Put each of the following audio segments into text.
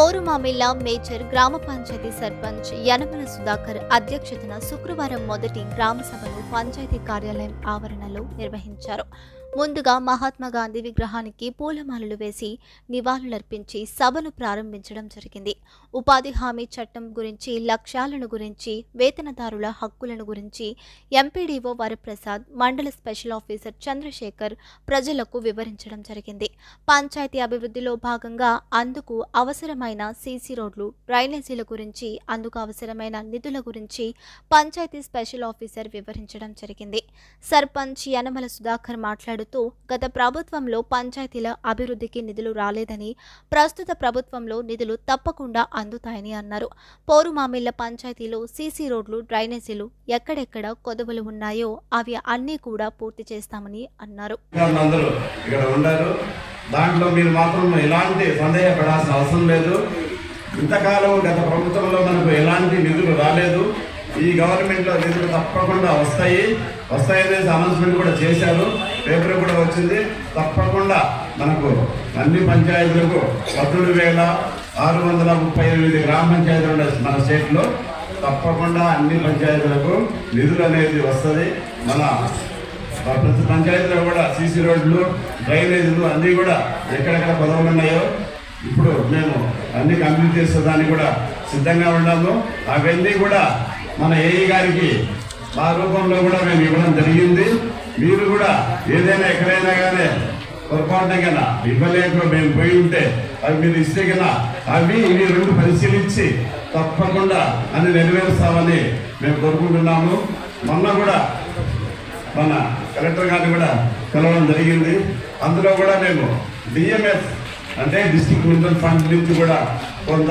పౌరుమామిల్ల major గ్రామ పంచాయతీ సర్పంచ్ యనమల సుధాకర్ అధ్యక్షతన శుక్రవారం మొదటి గ్రామ సభను పంచాయతీ కార్యాలయం ఆవరణలో నిర్వహించారు. ముందుగా మహాత్మా గాంధీ విగ్రహానికి పూలమాలలు వేసి నివాళులర్పించి సభను ప్రారంభించడం జరిగింది. ఉపాధి హామీ చట్టం గురించి లక్ష్యాలను గురించి వేతనదారుల హక్కులను గురించి ఎంపీడీఓ వరప్రసాద్ మండల స్పెషల్ ఆఫీసర్ చంద్రశేఖర్ ప్రజలకు వివరించడం జరిగింది. పంచాయతీ అభివృద్ధిలో భాగంగా అందుకు అవసరమైన సీసీ రోడ్లు డ్రైనేజీల గురించి అందుకు అవసరమైన నిధుల గురించి పంచాయతీ స్పెషల్ ఆఫీసర్ వివరించడం జరిగింది. సర్పంచ్ యనమల సుధాకర్ మాట్లాడుతూ మాట్లాడుతూ గత ప్రభుత్వంలో పంచాయతీల అభివృద్ధికి నిధులు రాలేదని ప్రస్తుత ప్రభుత్వంలో నిధులు తప్పకుండా అందుతాయని అన్నారు. పోరుమామిళ్ళ పంచాయతీలో సీసీ రోడ్లు డ్రైనేజీలు ఎక్కడెక్కడ కొదవలు ఉన్నాయో అవి అన్నీ కూడా పూర్తి చేస్తామని అన్నారు. దాంట్లో మీరు మాత్రం ఎలాంటి సందేహపడాల్సిన అవసరం లేదు. ఇంతకాలం గత ప్రభుత్వంలో మనకు ఎలాంటి నిధులు రాలేదు. ఈ గవర్నమెంట్లో నిధులు తప్పకుండా వస్తాయి. వస్తాయనేసి అనౌన్స్మెంట్ కూడా చేశారు. పేపర్ కూడా వచ్చింది. తప్పకుండా మనకు అన్ని పంచాయతీలకు పద్దెనిమిది వేల ఆరు వందల ముప్పై ఎనిమిది గ్రామ పంచాయతీలు ఉన్నాయి మన స్టేట్లో తప్పకుండా అన్ని పంచాయతీలకు నిధులు అనేది వస్తుంది. మన ప్రతి పంచాయతీలో కూడా సీసీ రోడ్లు డ్రైనేజీలు అన్నీ కూడా ఎక్కడెక్కడ పొదవులు ఉన్నాయో ఇప్పుడు మేము అన్ని కంప్లీట్ చేసేదానికి కూడా సిద్ధంగా ఉన్నాము అవన్నీ కూడా మన ఏఈ గారికి మా రూపంలో కూడా మేము ఇవ్వడం జరిగింది. మీరు కూడా ఏదైనా ఎక్కడైనా కానీ పొరపాటున కన్నా ఇవ్వలేక మేము పోయి ఉంటే అవి మీరు ఇస్తే కన్నా అవి ఇవి రెండు పరిశీలించి తప్పకుండా అన్ని నెరవేరుస్తామని మేము కోరుకుంటున్నాము. మొన్న కూడా మన కలెక్టర్ గారిని కూడా కలవడం జరిగింది. అందులో కూడా మేము డిఎంఎఫ్ అంటే డిస్టిక్ మున్సిపల్ ఫండ్ నుంచి కూడా కొంత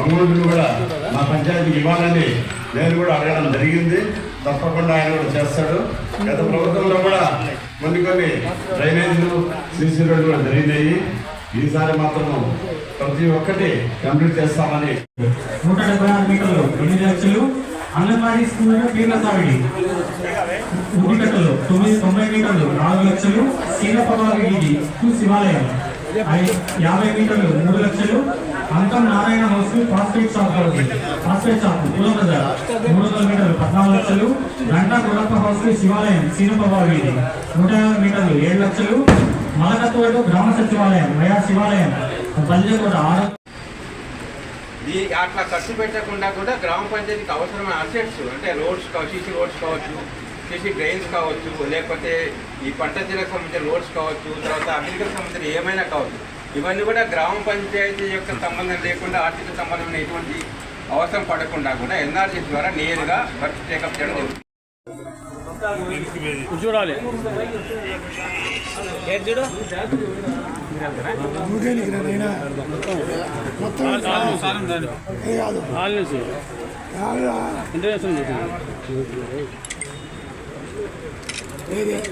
అమౌంట్ కూడా మా పంచాయతీకి ఇవ్వాలని నేను కూడా అడగడం జరిగింది. తప్పకుండా ఆయన కూడా చేస్తాడు. గత ప్రభుత్వంలో కూడా కొన్ని కొన్ని డ్రైనేజీలు సీసీ రోడ్లు కూడా జరిగినాయి. ఈసారి మాత్రం ప్రతి ఒక్కటి కంప్లీట్ చేస్తామని. నూట డెబ్బై ఆరు మీటర్లు ఎనిమిది లక్షలు అంగన్వాడీ స్కూల్ పీర్ల సావిడి ఉడికట్టలు తొమ్మిది తొంభై మీటర్లు నాలుగు లక్షలు సీనపవారి వీధి శివాలయం. యాభై మీటర్లు మూడు లక్షలు. Ankam Narayana house phosphate shop house phosphate shop పూల బజార్ మూడు వందల మీటర్లు పద్నాలుగు లక్షలు. గంటా గురప్ప హౌస్ సీనపవారి వీధి. నూట యాభై మీటర్లు ఏడు లక్షలు. మలకత్వడు గ్రామ సచివాలయం వయా శివాలయం. బల్జకోట ఆరు ఈ అట్లా ఖర్చు పెట్టకుండా కూడా గ్రామ పంచాయతీకి అవసరమైన అసెట్స్ అంటే రోడ్స్ కావచ్చు సీసీ రోడ్స్ కావచ్చు సీసీ డ్రైన్స్ కావచ్చు లేకపోతే ఈ పంట జిల్లాకు సంబంధించిన రోడ్స్ కావచ్చు తర్వాత అగ్రికల్చర్ సంబంధించిన ఏమైనా కావచ్చు ఇవన్నీ కూడా గ్రామ పంచాయతీ యొక్క సంబంధం లేకుండా ఆర్థిక సంబంధమైన ఎటువంటి అవసరం పడకుండా కూడా ఎన్ఆర్జీ ద్వారా నేరుగా వర్క్ టేకప్ చేయడం జరుగుతుంది. చూడాలి. International Muy bien.